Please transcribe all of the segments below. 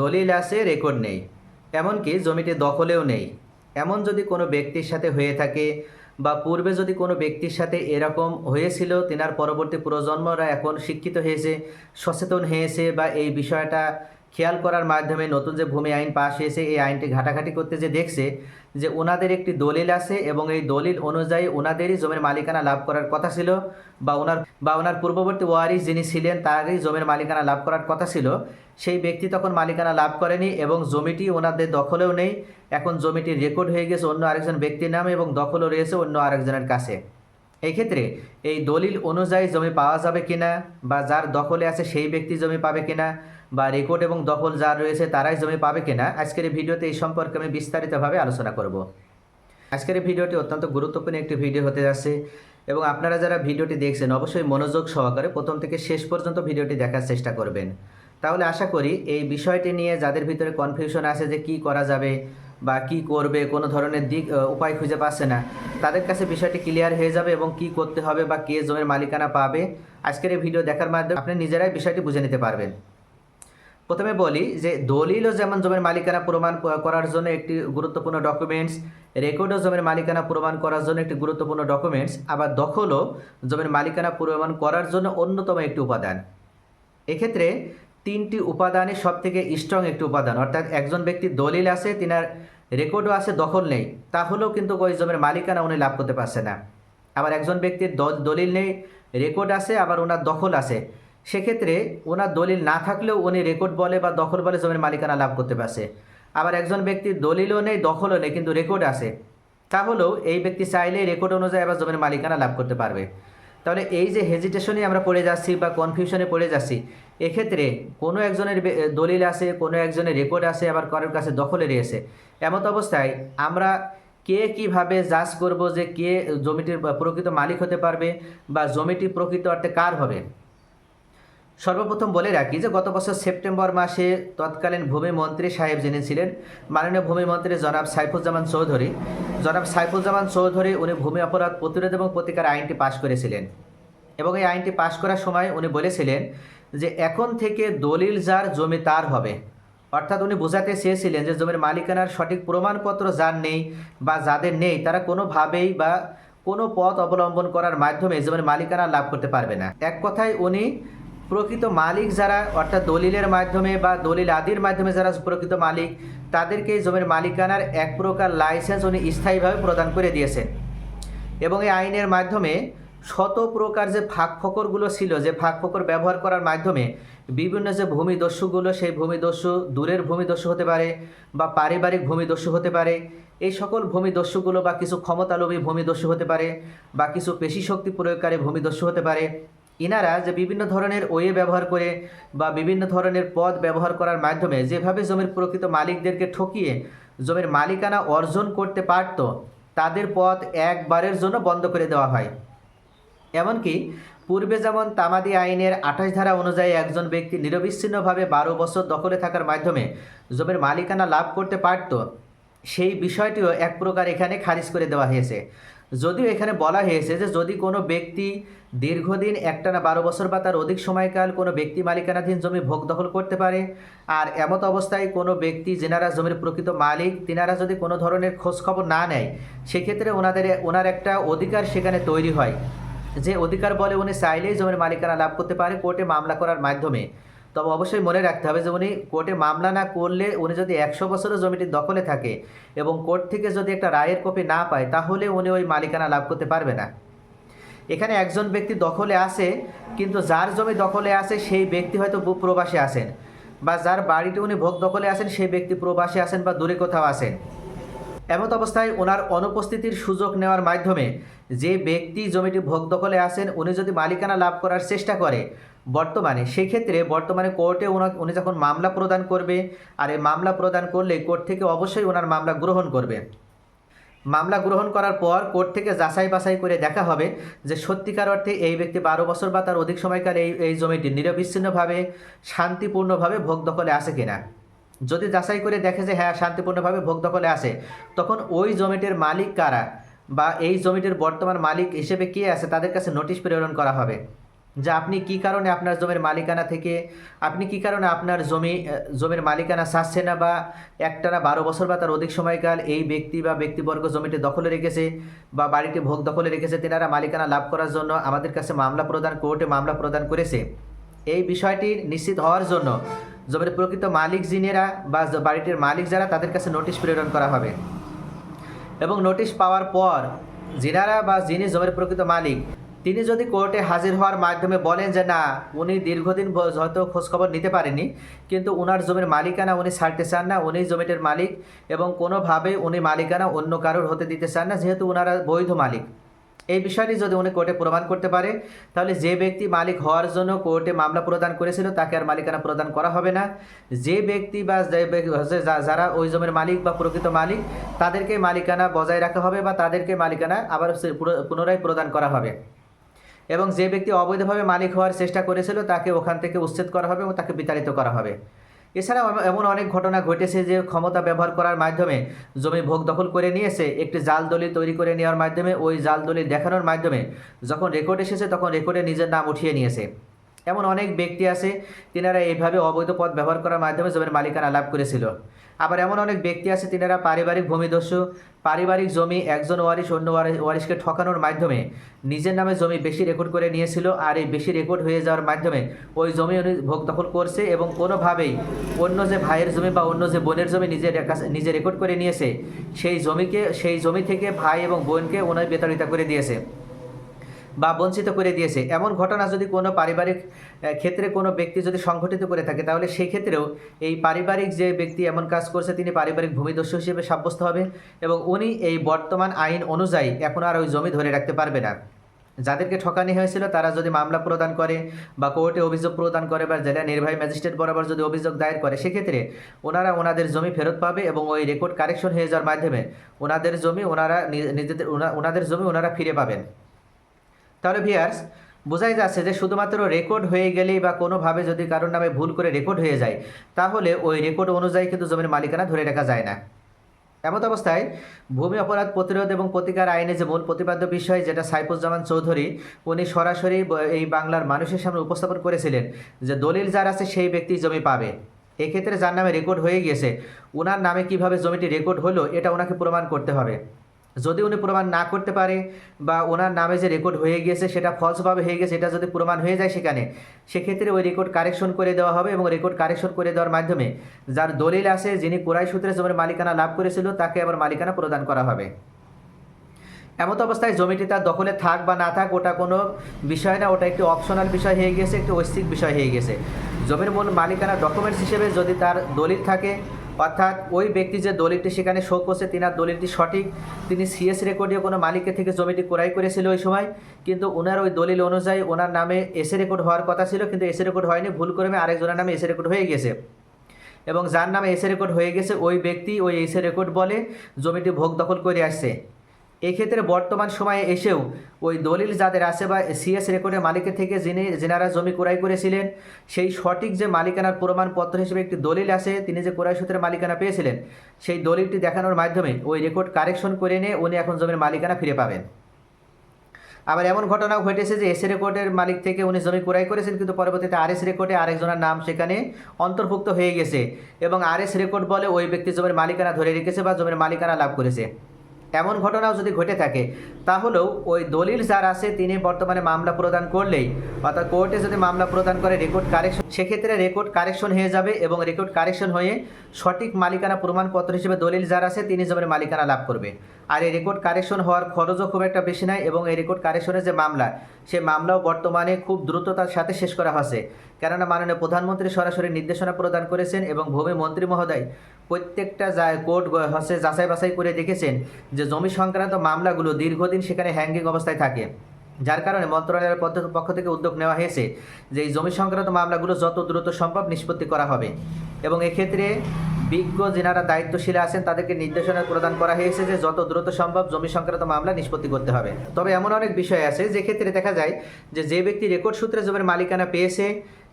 দলিল আছে রেকর্ড নেই। এমনকি জমিটি দখলেও নেই। এমন যদি কোনো ব্যক্তির সাথে হয়ে থাকে বা পূর্বে যদি কোনো ব্যক্তির সাথে এরকম হয়েছিল, তেনার পরবর্তী প্রজন্মরা এখন শিক্ষিত হয়েছে, সচেতন হয়েছে বা এই বিষয়টা খেয়াল করার মাধ্যমে নতুন যে ভূমি আইন পাশ হয়েছে, এই আইনটি ঘাটাঘাটি করতে যে দেখছে যে ওনাদের একটি দলিল আছে এবং এই দলিল অনুযায়ী ওনাদেরই জমির মালিকানা লাভ করার কথা ছিল বা ওনার বা ওনার পূর্ববর্তী ওয়ারিস যিনি ছিলেন, তারই জমির মালিকানা লাভ করার কথা ছিল। সেই ব্যক্তি তখন মালিকানা লাভ করেনি এবং জমিটি ওনাদের দখলেও নেই। এখন জমিটি রেকর্ড হয়ে গেছে অন্য আরেকজন ব্যক্তির নামে এবং দখলও রয়েছে অন্য আরেকজনের কাছে। এই ক্ষেত্রে এই দলিল অনুযায়ী জমি পাওয়া যাবে কিনা বা যার দখলে আছে সেই ব্যক্তি জমি পাবে কিনা বা রেকর্ড এবং দখল যার রয়েছে তারাই জমি পাবে কিনা, আজকের এই ভিডিওতে এই সম্পর্কে আমি বিস্তারিতভাবে আলোচনা করব। আজকের এই ভিডিওটি অত্যন্ত গুরুত্বপূর্ণ একটি ভিডিও হতে যাচ্ছে এবং আপনারা যারা ভিডিওটি দেখছেন অবশ্যই মনোযোগ সহকারে প্রথম থেকে শেষ পর্যন্ত ভিডিওটি দেখার চেষ্টা করবেন। তাহলে আশা করি এই বিষয়টি নিয়ে যাদের ভিতরে কনফিউশন আছে যে কি করা যাবে বা কি করবে, কোনো ধরনের দিক উপায় খুঁজে পাচ্ছে না তাদের কাছে বিষয়টি ক্লিয়ার হয়ে যাবে এবং কি করতে হবে বা কে জমির মালিকানা পাবে, আজকের এই ভিডিও দেখার মাধ্যমে আপনি নিজেরাই বিষয়টি বুঝে নিতে পারবেন। প্রথমে বলি যে দলিলও যেমন জমির মালিকানা প্রমাণ করার জন্য একটি গুরুত্বপূর্ণ ডকুমেন্টস রেকর্ডও জমির মালিকানা প্রমাণ করার জন্য একটি গুরুত্বপূর্ণ ডকুমেন্টস আবার দখলও জমির মালিকানা প্রমাণ করার জন্য অন্যতম একটি উপাদান। এক্ষেত্রে তিনটি উপাদানই সব থেকে স্ট্রং একটি উপাদান, অর্থাৎ একজন ব্যক্তি দলিল আছে, তিনার রেকর্ডও আছে, দখল নেই। তাহলেও কিন্তু ওই জমির মালিকানা উনি লাভ করতে পারছে না। আবার একজন ব্যক্তির দলিল নেই, রেকর্ড আছে, আবার ওনার দখল আছে। সেক্ষেত্রে ওনার দলিল না থাকলেও উনি রেকর্ড বলে বা দখল বলে জমির মালিকানা লাভ করতে পারছে। আবার একজন ব্যক্তির দলিলও নেই, দখলও নেই, কিন্তু রেকর্ড আছে। তাহলেও এই ব্যক্তি চাইলে রেকর্ড অনুযায়ী আবার জমির মালিকানা লাভ করতে পারবে। তাহলে এই যে হেজিটেশনে আমরা পড়ে যাচ্ছি বা কনফিউশনে পড়ে যাচ্ছি, এক্ষেত্রে কোনো একজনের দলিল আছে, কোনো একজনের রেকর্ড আছে, আবার কারোর কাছে দখলে রয়েছে। এমত অবস্থায় আমরা কে কীভাবে জাজ করব যে কে জমিটির প্রকৃত মালিক হতে পারবে বা জমিটি প্রকৃত অর্থে কার হবে? সর্বপ্রথম বলে রাখি যে গত বছর সেপ্টেম্বর মাসে তৎকালীন ভূমি মন্ত্রী সাহেব যিনি ছিলেন, মাননীয় ভূমি মন্ত্রী জনাব সাইফুজ্জামান চৌধুরী। জনাব সাইফুজ্জামান চৌধুরী উনি ভূমি অপরাধ প্রতিরোধ এবং প্রতিকার আইনটি পাশ করেছিলেন। এবং এই আইনটি পাশ করার সময় উনি বলেছিলেন যে এখন থেকে দলিল যার, জমি তার হবে। অর্থাৎ উনি বোঝাতে চেয়েছিলেন যে জমির মালিকানার সঠিক প্রমাণপত্র যার নেই বা যাদের নেই, তারা কোনোভাবেই বা কোনো পথ অবলম্বন করার মাধ্যমে জমির মালিকানা লাভ করতে পারবে না। এক কথায় উনি প্রকৃত মালিক যারা, অর্থাৎ দলিলের মাধ্যমে বা দলিল আদির মাধ্যমে যারা প্রকৃত মালিক, তাদেরকে জমির মালিকানার এক প্রকার লাইসেন্স উনি স্থায়ীভাবে প্রদান করে দিয়েছেন। এবং এই আইনের মাধ্যমে শত প্রকার যে ফাঁক ফকরগুলো ছিল, যে ফাঁক ফকর ব্যবহার করার মাধ্যমে বিভিন্ন যে ভূমিদস্যুগুলো, সেই ভূমিদস্যু, দূরের ভূমিদস্যু হতে পারে বা পারিবারিক ভূমিদস্যু হতে পারে, এই সকল ভূমিদস্যুগুলো বা কিছু ক্ষমতালোভী ভূমিদস্যু হতে পারে বা কিছু পেশি শক্তি প্রয়োগকারী ভূমিদস্যু হতে পারে ইনারা যে বিভিন্ন ধরনের ওয়ে ব্যবহার করে বা বিভিন্ন ধরনের পদ ব্যবহার করার মাধ্যমে যেভাবে জমির প্রকৃত মালিকদেরকে ঠকিয়ে জমির মালিকানা অর্জন করতে পারত, তাদের পথ একবারের জন্য বন্ধ করে দেওয়া হয়। এমনকি পূর্বে যেমন তামাদি আইনের আঠাশ ধারা অনুযায়ী একজন ব্যক্তি নিরবিচ্ছিন্নভাবে বারো বছর দখলে থাকার মাধ্যমে জমির মালিকানা লাভ করতে পারত, সেই বিষয়টিও এক প্রকার এখানে খারিজ করে দেওয়া হয়েছে। যদিও এখানে বলা হয়েছে যে যদি কোনো ব্যক্তি দীর্ঘদিন একটানা বারো বছর বা তার অধিক সময়কাল কোনো ব্যক্তি মালিকানাধীন জমি ভোগ দখল করতে পারে, আর এমত অবস্থায় কোনো ব্যক্তি যেনারা জমির প্রকৃত মালিক, তিনারা যদি কোনো ধরনের খোঁজখবর না নেয়, সেক্ষেত্রে ওনাদের, ওনার একটা অধিকার সেখানে তৈরি হয়। যে অধিকার বলে উনি চাইলেই জমির মালিকানা লাভ করতে পারে, কোর্টে মামলা করার মাধ্যমে। তবে অবশ্যই মনে রাখতে হবে যে উনি কোর্টে মামলা না করলে উনি যদি একশো বছরও জমিটি দখলে থাকে এবং কোর্ট থেকে যদি একটা রায়ের কপি না পায়, তাহলে উনি ওই মালিকানা লাভ করতে পারবে না। এখানে একজন ব্যক্তি দখলে আসে কিন্তু যার জমি দখলে আসে সেই ব্যক্তি হয়তো প্রবাসে আসেন বা যার বাড়িতে উনি ভোগ দখলে আসেন সেই ব্যক্তি প্রবাসে আসেন বা দূরে কোথাও আসেন এমত অবস্থায় ওনার অনুপস্থিতির সুযোগ নেওয়ার মাধ্যমে যে ব্যক্তি জমিটি ভোগ দখলে আসেন উনি যদি মালিকানা লাভ করার চেষ্টা করে বর্তমানে, সেক্ষেত্রে বর্তমানে কোর্টে উনি যখন মামলা প্রদান করবে, আর এই মামলা প্রদান করলে কোর্ট থেকে অবশ্যই ওনার মামলা গ্রহণ করবে। মামলা গ্রহণ করার পর কোর্ট থেকে যাচাই বাছাই করে দেখা হবে যে সত্যিকার অর্থে এই ব্যক্তি বারো বছর বা তার অধিক সময়কাল এই এই জমিটি নিরবিচ্ছিন্নভাবে, শান্তিপূর্ণভাবে ভোগ দখলে আসে কিনা। যদি যাচাই করে দেখে যে হ্যাঁ শান্তিপূর্ণভাবে ভোগ দখলে আসে তখন ওই জমিটির মালিক কারা বা এই জমিটির বর্তমান মালিক হিসেবে কে আছে, তাদের কাছে নোটিশ প্রেরণ করা হবে। যে আপনি কি কারণে আপনার জমির মালিকানা থেকে, আপনি কি কারণে আপনার জমি জমির মালিকানা চাচ্ছে না বা একটানা বারো বছর বা তার অধিক সময়কাল এই ব্যক্তি বা ব্যক্তিবর্গ জমিটি দখলে রেখেছে বা বাড়িটি ভোগ দখলে রেখেছে তেনারা মালিকানা লাভ করার জন্য আমাদের কাছে মামলা প্রদান, কোর্টে মামলা প্রদান করেছে। এই বিষয়টি নিশ্চিত হওয়ার জন্য জমির প্রকৃত মালিক যিনিরা বা বাড়িটির মালিক যারা তাদের কাছে নোটিশ প্রেরণ করা হবে। এবং নোটিশ পাওয়ার পর যিনারা বা যিনি জমির প্রকৃত মালিক তিনি যদি কোর্টে হাজির হওয়ার মাধ্যমে বলেন যে না, উনি দীর্ঘদিন হয়তো খোঁজখবর নিতে পারেনি, কিন্তু উনার জমির মালিকানা উনি ছাড়তে চান না, উনি জমিটির মালিক এবং কোনোভাবে উনি মালিকানা অন্য কারোর হতে দিতে চান না, যেহেতু ওনারা বৈধ মালিক। এই বিষয়টি যদি উনি কোর্টে প্রমাণ করতে পারে, তাহলে যে ব্যক্তি মালিক হওয়ার জন্য কোর্টে মামলা প্রদান করেছিল, তাকে আর মালিকানা প্রদান করা হবে না। যে ব্যক্তি বা যারা ওই জমির মালিক বা প্রকৃত মালিক, তাদেরকে মালিকানা বজায় রাখা হবে বা তাদেরকে মালিকানা আবার পুনরায় প্রদান করা হবে। এবং যে ব্যক্তি অবৈধভাবে মালিক হওয়ার চেষ্টা করেছিল, তাকে ওখান থেকে উচ্ছেদ করা হবে এবং তাকে বিতাড়িত করা হবে। এছাড়াও এমন অনেক ঘটনা ঘটেছে যে ক্ষমতা ব্যবহার করার মাধ্যমে জমি ভোগ দখল করে নিয়েছে, একটি জাল দলি তৈরি করে নেওয়ার মাধ্যমে, ওই জাল দলি দেখানোর মাধ্যমে যখন রেকর্ড এসেছে, তখন রেকর্ডে নিজের নাম উঠিয়ে নিয়েছে। এমন অনেক ব্যক্তি আছে তিনারা এইভাবে অবৈধ পথ ব্যবহার করার মাধ্যমে জমির মালিকানা লাভ করেছিল। আবার এমন অনেক ব্যক্তি আছে তিনারা পারিবারিক ভূমিদস্যু, পারিবারিক জমি একজন ওয়ারিশ অন্য ওয়ারি- ওয়ারিশকে ঠকানোর মাধ্যমে নিজের নামে জমি বেশি রেকর্ড করে নিয়েছিল আর এই বেশি রেকর্ড হয়ে যাওয়ার মাধ্যমে ওই জমি উনি ভোগ দখল করছে এবং কোনোভাবেই অন্য যে ভাইয়ের জমি বা অন্য যে বোনের জমি নিজের নিজে রেকর্ড করে নিয়েছে, সেই জমিকে, সেই জমি থেকে ভাই এবং বোনকে ওনার বেতাড়িতা করে দিয়েছে। বা বঞ্চিত করে দিয়েছে। এমন ঘটনা যদি কোনো পারিবারিক ক্ষেত্রে কোনো ব্যক্তি যদি সংঘটিত করে থাকে, তাহলে সেই ক্ষেত্রেও এই পারিবারিক যে ব্যক্তি এমন কাজ করছে, তিনি পারিবারিক ভূমিদস্যু হিসেবে সাব্যস্ত হবে এবং উনি এই বর্তমান আইন অনুযায়ী এখন আর ওই জমি ধরে রাখতে পারবে না। যাদেরকে ঠকানি হয়েছিল, তারা যদি মামলা প্রদান করে বা কোর্টে অভিযোগ প্রদান করে বা জেলা নির্বাহী ম্যাজিস্ট্রেট বরাবর যদি অভিযোগ দায়ের করে, সেক্ষেত্রে ওনারা ওনাদের জমি ফেরত পাবে এবং ওই রেকর্ড কারেকশন হয়ে যাওয়ার মাধ্যমে ওনাদের জমি ওনারা নিজেদের, ওনা- ওনাদের জমি ওনারা ফিরে পাবেন। তাহলে ভিয়ার্স বোঝাই যাচ্ছে যে শুধুমাত্র রেকর্ড হয়ে গেলেই বা কোনোভাবে যদি কারোর নামে ভুল করে রেকর্ড হয়ে যায়, তাহলে ওই রেকর্ড অনুযায়ী কিন্তু জমির মালিকানা ধরে রাখা যায় না। এমত অবস্থায় ভূমি অপরাধ প্রতিরোধ এবং প্রতিকার আইনে যে মূল প্রতিপাদ্য বিষয় যেটা সাইফুজ্জামান চৌধুরী, উনি সরাসরি এই বাংলার মানুষের সামনে উপস্থাপন করেছিলেন যে দলিল যার আছে সেই ব্যক্তি জমি পাবে। এক্ষেত্রে যার নামে রেকর্ড হয়ে গিয়েছে ওনার নামে কীভাবে জমিটি রেকর্ড হলো, এটা ওনাকে প্রমাণ করতে হবে। যদি উনি প্রমাণ না করতে পারে বা ওনার নামে যে রেকর্ড হয়ে গিয়েছে সেটা ফলসভাবে হয়ে গেছে এটা যদি প্রমাণ হয়ে যায় সেখানে, সেক্ষেত্রে ওই রেকর্ড কারেকশন করে দেওয়া হবে এবং রেকর্ড কারেকশন করে দেওয়ার মাধ্যমে যার দলিল আছে, যিনি কোরাই সূত্রে জমির মালিকানা লাভ করেছিল, তাকে আবার মালিকানা প্রদান করা হবে। এমত অবস্থায় জমিটি তার দখলে থাক বা না থাক, ওটা কোনো বিষয় না, ওটা একটি অপশনাল বিষয় হয়ে গেছে একটি ঐচ্ছিক বিষয় হয়ে গেছে জমির মূল মালিকানা ডকুমেন্টস হিসেবে যদি তার দলিল থাকে অর্থাৎ ওই ব্যক্তি যে দলিলটি সেখানে শো করছে, তিনার দলিলটি সঠিক। তিনি সিএস রেকর্ডে কোনো মালিকের থেকে জমিটি ক্রয় করেছিল ওই সময়, কিন্তু ওনার ওই দলিল অনুযায়ী ওনার নামে এসে রেকর্ড হওয়ার কথা ছিল, কিন্তু এসে রেকর্ড হয়নি। ভুল করে আরেকজনের নামে এসে রেকর্ড হয়ে গেছে। এবং যার নামে এসে রেকর্ড হয়ে গেছে, ওই ব্যক্তি ওই এসে রেকর্ড বলে জমিটি ভোগ দখল করে আসছে। এক্ষেত্রে বর্তমান সময়ে এসেও ওই দলিল যাদের আছে বা সিএস রেকর্ডের মালিকের থেকে যিনি যেনারা জমি ক্রয় করেছিলেন, সেই সঠিক যে মালিকানার প্রমাণপত্র হিসেবে একটি দলিল আছে, তিনি যে ক্রয় সূত্রে মালিকানা পেয়েছিলেন, সেই দলিলটি দেখানোর মাধ্যমে ওই রেকর্ড কারেকশন করে নিয়ে উনি এখন জমির মালিকানা ফিরে পাবেন। আবার এমন ঘটনাও ঘটেছে যে এস রেকর্ডের মালিক থেকে উনি জমি ক্রয় করেছেন, কিন্তু পরবর্তীতে আর এস রেকর্ডে আরেকজনের নাম সেখানে অন্তর্ভুক্ত হয়ে গেছে এবং আর এস রেকর্ড বলে ওই ব্যক্তি জমির মালিকানা ধরে রেখেছে বা জমির মালিকানা লাভ করেছে। এমন ঘটনাও যদি ঘটে থাকে, তাহলেও ওই দলিল যার আছে তিনি বর্তমানে মামলা প্রদান করলেই, অর্থাৎ কোর্টে যদি মামলা প্রদান করে রেকর্ড কারেকশন, সেক্ষেত্রে রেকর্ড কারেকশন হয়ে যাবে এবং রেকর্ড কারেকশন হয়ে সঠিক মালিকানা প্রমাণপত্র হিসেবে দলিল যার আছে তিনি জমির মালিকানা লাভ করবে। আর এই রেকর্ড কারেকশন হওয়ার খরচও খুব একটা বেশি নয় এবং এই রেকর্ড কারেকশনের যে মামলা সে মামলাও বর্তমানে খুব দ্রুততার সাথে শেষ করা হয়েছে। কেননা মাননীয় প্রধানমন্ত্রী সরাসরি নির্দেশনা প্রদান করেছেন এবং ভূমি মন্ত্রী মহোদয় প্রত্যেকটা যা- কোর্ট হচ্ছে যাচাই বাছাই করে দেখেছেন যে জমি সংক্রান্ত মামলাগুলো দীর্ঘদিন সেখানে হ্যাঙ্গিং অবস্থায় থাকে। যার কারণে মন্ত্রণালয়ের পক্ষ থেকে উদ্যোগ নেওয়া হয়েছে যে এই জমি সংক্রান্ত মামলাগুলো যত দ্রুত সম্ভব নিষ্পত্তি করা হবে। এবং এক্ষেত্রে বিজ্ঞ যেনারা দায়িত্বশীল আছেন, তাদেরকে নির্দেশনা প্রদান করা হয়েছে যে যত দ্রুত সম্ভব জমি সংক্রান্ত মামলা নিষ্পত্তি করতে হবে। তবে এমন অনেক বিষয় আছে যে ক্ষেত্রে দেখা যায় যে যে ব্যক্তি রেকর্ড সূত্রে জমির মালিকানা পেয়েছে,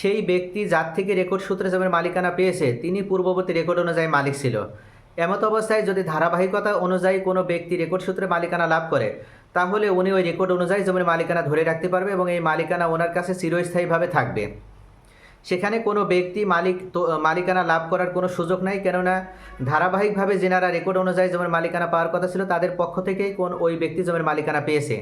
সেই ব্যক্তি যার থেকে রেকর্ড সূত্রে জমির মালিকানা পেয়েছে, তিনি পূর্ববর্তী রেকর্ড অনুযায়ী মালিক ছিল। এমত অবস্থায় যদি ধারাবাহিকতা অনুযায়ী কোনো ব্যক্তি রেকর্ড সূত্রে মালিকানা লাভ করে, তাহলে উনি ওই রেকর্ড অনুযায়ী জমির মালিকানা ধরে রাখতে পারবে এবং এই মালিকানা ওনার কাছে চিরস্থায়ীভাবে থাকবে। সেখানে কোনো ব্যক্তি মালিক মালিকানা লাভ করার কোনো সুযোগ নাই, কেননা ধারাবাহিকভাবে যেনারা রেকর্ড অনুযায়ী জমির মালিকানা পাওয়ার কথা ছিল, তাদের পক্ষ থেকেই কোন, ওই ব্যক্তি জমির মালিকানা পেয়েছে।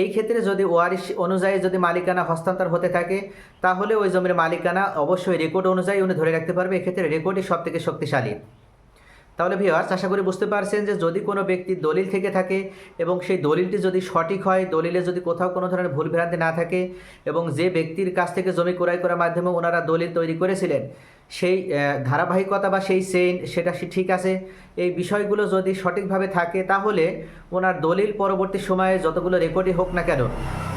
এই ক্ষেত্রে যদি ওয়ারিশ অনুযায়ী যদি মালিকানা হস্তান্তর হতে থাকে, তাহলে ওই জমির মালিকানা অবশ্যই রেকর্ড অনুযায়ী উনি ধরে রাখতে পারবে। এক্ষেত্রে রেকর্ডই সব থেকে শক্তিশালী। তাহলে ভিওয়ার্স আশা করি বুঝতে পারছেন যে যদি কোনো ব্যক্তি দলিল থেকে থাকে এবং সেই দলিলটি যদি সঠিক হয়, দলিলে যদি কোথাও কোনো ধরনের ভুল ভ্রান্তি না থাকে এবং যে ব্যক্তির কাছ থেকে জমি ক্রয় করার মাধ্যমে ওনারা দলিল তৈরি করেছিলেন, সেই ধারাবাহিকতা বা সেই সেইন সেটা সে ঠিক আছে। এই বিষয়গুলো যদি সঠিকভাবে থাকে, তাহলে ওনার দলিল পরবর্তী সময়ে যতগুলো রেকর্ডই হোক না কেন,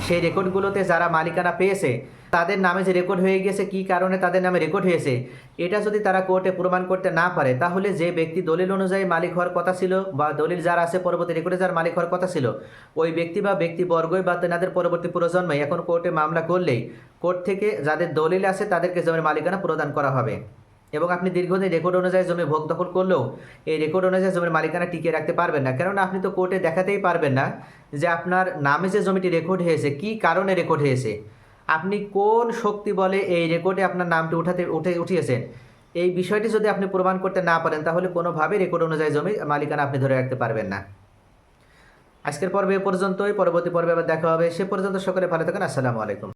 সেই রেকর্ডগুলোতে যারা মালিকানা পেয়েছে তাদের নামে যে রেকর্ড হয়ে গেছে কী কারণে তাদের নামে রেকর্ড হয়েছে, এটা যদি তারা কোর্টে প্রমাণ করতে না পারে, তাহলে যে ব্যক্তি দলিল অনুযায়ী মালিক হওয়ার কথা ছিল বা দলিল যার আছে পরবর্তী রেকর্ডে যার মালিক হওয়ার কথা ছিল, ওই ব্যক্তি বা ব্যক্তিবর্গই বা তেনাদের পরবর্তী প্রজন্মে এখন কোর্টে মামলা করলেই কোর্ট থেকে যাদের দলিল আছে তাদেরকে জমির মালিকানা প্রদান করা হবে। এবং আপনি দীর্ঘদিন রেকর্ড অনুযায়ী জমি ভোগ দখল করলেও এই রেকর্ড অনুযায়ী জমির মালিকানা টিকিয়ে রাখতে পারবেন না। কেননা আপনি তো কোর্টে দেখাতেই পারবেন না যে আপনার নামে যে জমিটি রেকর্ড হয়েছে, কী কারণে রেকর্ড হয়েছে। আপনি কোন শক্তি বলে এই রেকর্ডে আপনার নামটি উঠাতে, উঠে, উঠিয়েছেন? এই বিষয়টি যদি আপনি প্রমাণ করতে না পারেন, তাহলে কোনোভাবেই রেকর্ড অনুযায়ী জমি মালিকানা আপনি ধরে রাখতে পারবেন না। আজকের পর্বে এ পর্যন্তই। পরবর্তী পর্বে আবার দেখা হবে। সে পর্যন্ত সকলে ভালো থাকেন। আসসালামু আলাইকুম।